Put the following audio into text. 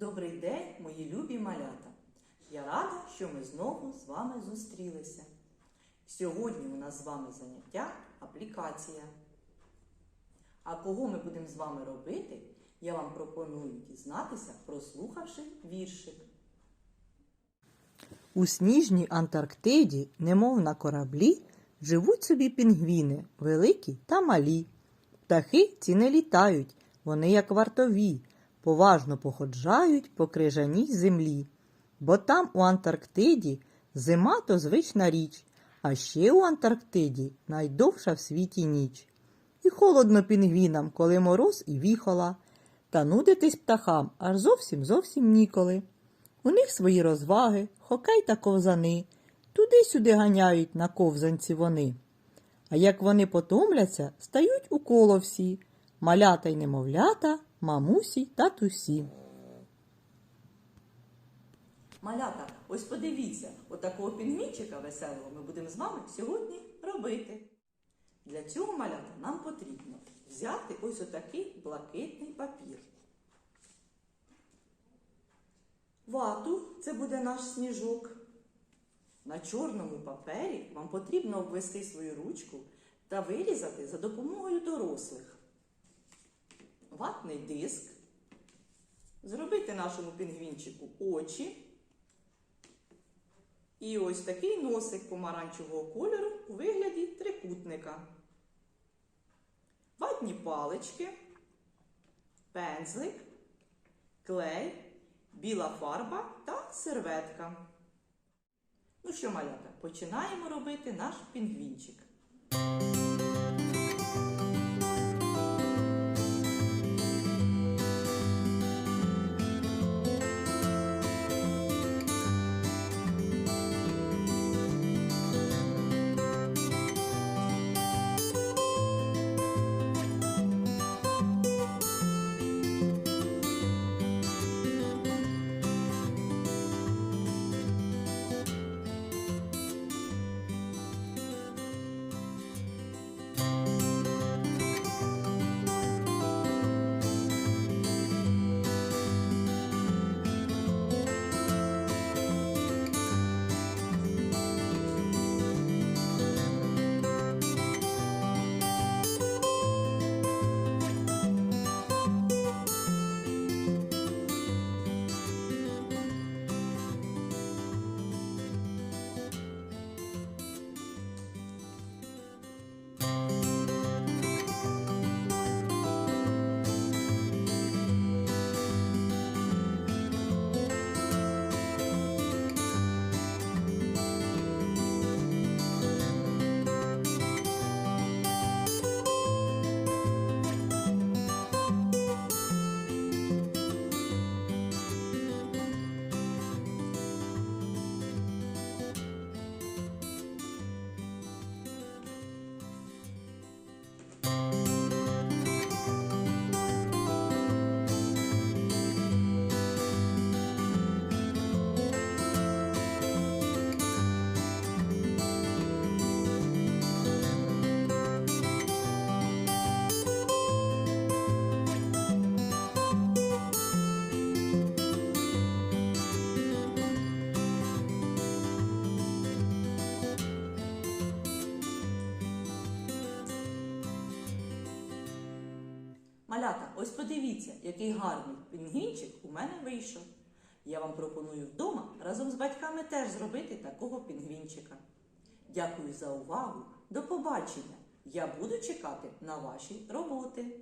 Добрий день, мої любі малята! Я рада, що ми знову з вами зустрілися. Сьогодні у нас з вами заняття аплікація. А кого ми будемо з вами робити, я вам пропоную дізнатися, прослухавши віршик. У сніжній Антарктиді, немов на кораблі, живуть собі пінгвіни, великі та малі. Птахи ці не літають, вони як вартові, поважно походжають по крижаній землі. Бо там у Антарктиді зима то звична річ, а ще у Антарктиді найдовша в світі ніч. І холодно пінгвінам, коли мороз і віхола, та нудитись птахам аж зовсім зовсім ніколи. У них свої розваги, хокей та ковзани, туди-сюди ганяють на ковзанці вони. А як вони потомляться, стають у коло всі, малята й немовлята, мамусі та тусі. Малята, ось подивіться, отакого пінгвінчика веселого ми будемо з вами сьогодні робити. Для цього малята нам потрібно взяти ось отакий блакитний папір. Вату це буде наш сніжок. На чорному папері вам потрібно обвести свою ручку та вирізати за допомогою дорослих. Ватний диск. Зробити нашому пінгвінчику очі. І ось такий носик помаранчевого кольору у вигляді трикутника. Ватні палички, пензлик, клей, біла фарба та серветка. Ну що, малята, починаємо робити наш пінгвінчик. Малята, ось подивіться, який гарний пінгвінчик у мене вийшов. Я вам пропоную вдома разом з батьками теж зробити такого пінгвінчика. Дякую за увагу. До побачення! Я буду чекати на ваші роботи.